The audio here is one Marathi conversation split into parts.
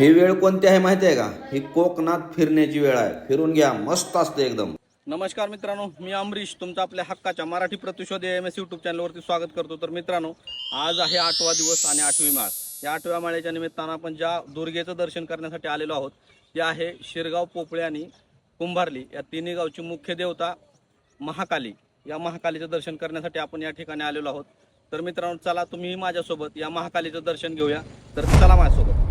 ही वेळ कोणती आहे माहिती आहे का? ही कोकणात फिरण्याची वेळ आहे. फिरून घ्या. मस्त असते एकदम. नमस्कार मित्रांनो मी अमरीश तुमचं आपल्या हक्काच्या मराठी प्रतिशोध एम एस यूट्यूब चॅनलवरती स्वागत करतो. तर मित्रांनो आज आहे आठवा दिवस आणि आठवी माळ. या आठव्या माळ्याच्या निमित्तानं आपण ज्या दुर्गेचं दर्शन करण्यासाठी आलेलो आहोत ते आहे शिरगाव पोपळे आणि कुंभारली या तिन्ही गावची मुख्य देवता महाकाली. या महाकालीचं दर्शन करण्यासाठी आपण या ठिकाणी आलेलो आहोत. तर मित्रांनो चला तुम्ही माझ्यासोबत या महाकालीचं दर्शन घेऊया. तर चला माझ्यासोबत.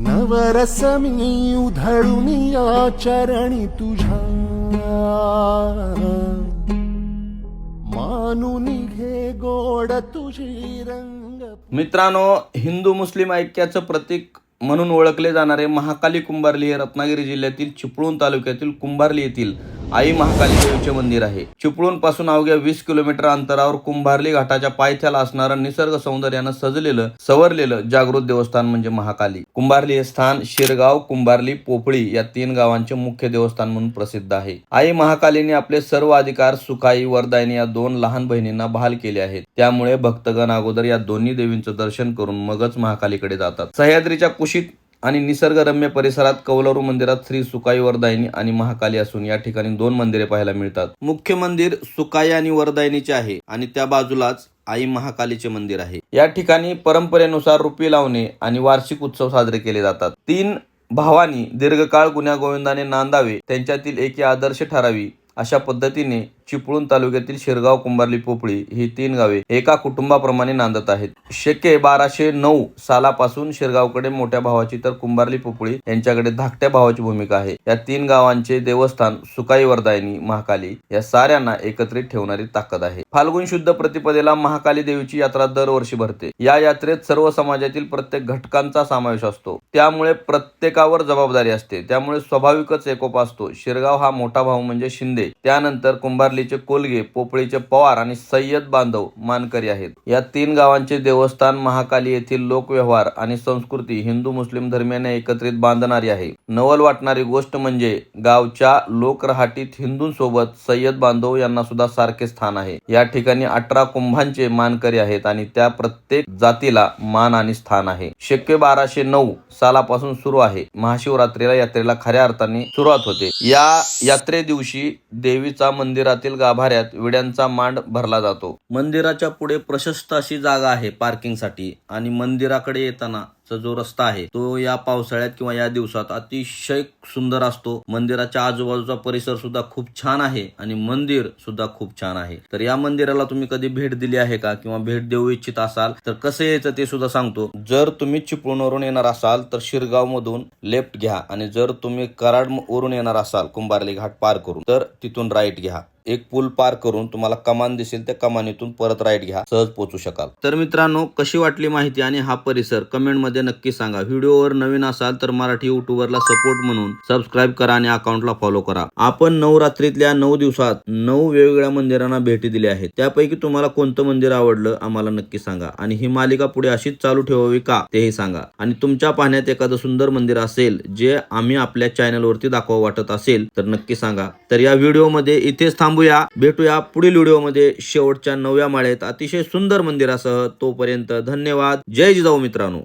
नवरस मी उधळून या चरणी तुझ्या. मानून घे गोड तुझी रंग. मित्रांनो हिंदू मुस्लिम ऐक्याचं प्रतीक म्हणून ओळखले जाणारे महाकाली कुंभारली हे रत्नागिरी जिल्ह्यातील चिपळूण तालुक्यातील कुंभारली येथील आई महाकाली देवीचे मंदिर आहे. चिपळूणपासून अवघ्या वीस किलोमीटर अंतरावर कुंभारली घाटाच्या पायथ्याला असणारं निसर्ग सौंदर्यानं सजलेलं सवरलेलं जागृत देवस्थान म्हणजे महाकाली. कुंभारली हे स्थान शिरगाव कुंभारली पोपळी या तीन गावांचे मुख्य देवस्थान म्हणून प्रसिद्ध आहे. आई महाकालीने आपले सर्व अधिकार सुखाई वरदायनी या दोन लहान बहिणींना बहाल केले आहेत. त्यामुळे भक्तगण अगोदर या दोन्ही देवींचं दर्शन करून मगच महाकालीकडे जातात. सह्याद्रीच्या कुशीत आणि निसर्गरम्य परिसरात कौलारू मंदिरात श्री सुकाई वरदायनी आणि महाकाली असून या ठिकाणी दोन मंदिरे पाहायला मिळतात. मुख्य मंदिर सुकाई आणि वरदायनीचे आहे आणि त्या बाजूलाच आई महाकालीचे मंदिर आहे. या ठिकाणी परंपरेनुसार रुपी लावणे आणि वार्षिक उत्सव साजरे केले जातात. तीन भावानी दीर्घकाळ गुन्ह्या गोविंदाने नांदावे त्यांच्यातील एकी आदर्श ठरावी अशा पद्धतीने चिपळूण तालुक्यातील शिरगाव कुंभारली पोपळी ही तीन गावे एका कुटुंबाप्रमाणे नांदत आहेत. शेके बाराशे नऊ सालापासून शिरगावकडे मोठ्या भावाची तर कुंभारली पोपळी यांच्याकडे धाकट्या भावाची भूमिका आहे. या तीन गावांचे देवस्थान सुकाई वरदायनी महाकाली या साऱ्यांना एकत्रित ठेवणारी ताकद आहे. फाल्गुन शुद्ध प्रतिपदेला महाकाली देवीची यात्रा दरवर्षी भरते. या यात्रेत सर्व समाजातील प्रत्येक घटकांचा समावेश असतो. त्यामुळे प्रत्येकावर जबाबदारी असते. त्यामुळे स्वाभाविकच एकोपा असतो. शिरगाव हा मोठा भाऊ म्हणजे शिंदे. त्यानंतर कुंभारली कुंभारलीचे कोलगे पोपळीचे पवार आणि सय्यद बांधव मानकरी आहेत. या तीन गावांचे देवस्थान महाकाली येथील लोकव्यवहार आणि संस्कृती हिंदू मुस्लिम धर्मियांना एकत्रित बांधणारी आहे. नवल वाटणारी गोष्ट म्हणजे गावच्या लोकरहाटीत हिंदूंसोबत सय्यद बांधव यांना सुद्धा सारखे स्थान आहे. या ठिकाणी अठरा कुंभांचे मानकरी आहेत आणि त्या प्रत्येक जातीला मान आणि स्थान आहे. शक्य बाराशे नऊ सालापासून सुरू आहे. महाशिवरात्रीला यात्रेला खऱ्या अर्थाने सुरुवात होते. या यात्रे दिवशी देवीचा मंदिरातील गाभाऱ्यात विड्यांचा मांड भरला जातो. मंदिराच्या पुढे प्रशस्त अशी जागा आहे पार्किंगसाठी आणि मंदिराकडे येताना चा जो रस्ता आहे तो या पावसाळ्यात किंवा या दिवसात अतिशय सुंदर असतो. मंदिराच्या आजूबाजूचा परिसर सुद्धा खूप छान आहे आणि मंदिर सुद्धा खूप छान आहे. तर या मंदिराला तुम्ही कधी भेट दिली आहे का किंवा भेट देऊ इच्छित असाल तर कसं यायचं ते सुद्धा सांगतो. जर तुम्ही चिपळूणवरून येणार असाल तर शिरगाव मधून लेफ्ट घ्या आणि जर तुम्ही कराड वरून येणार असाल कुंभारली घाट पार करून तर तिथून राईट घ्या. एक पूल पार करून तुम्हाला कमान दिसेल त्या कमानीतून परत राईट घ्या. सहज पोहोचू शकाल. तर मित्रांनो कशी वाटली माहिती आणि हा परिसर? कमेंट मध्ये नक्की सांगा. व्हिडिओवर नवीन असाल तर मराठी युट्यूबरला सपोर्ट म्हणून सबस्क्राईब करा आणि अकाउंटला फॉलो करा. आपण नवरात्रीतल्या नऊ दिवसात नऊ वेगवेगळ्या मंदिरांना भेटी दिल्या आहेत. त्यापैकी तुम्हाला कोणतं मंदिर आवडलं आम्हाला नक्की सांगा. आणि ही मालिका पुढे अशीच चालू ठेवावी का तेही सांगा. आणि तुमच्या पाहण्यात एखादं सुंदर मंदिर असेल जे आम्ही आपल्या चॅनलवरती दाखवा वाटत असेल तर नक्की सांगा. तर या व्हिडिओमध्ये इथेच थांबूया. भेटूया पुढील व्हिडिओमध्ये. शेवटच्या नवव्या माळेत अतिशय सुंदर मंदिरासह तोपर्यंत धन्यवाद. जय जिजाऊ मित्रांनो.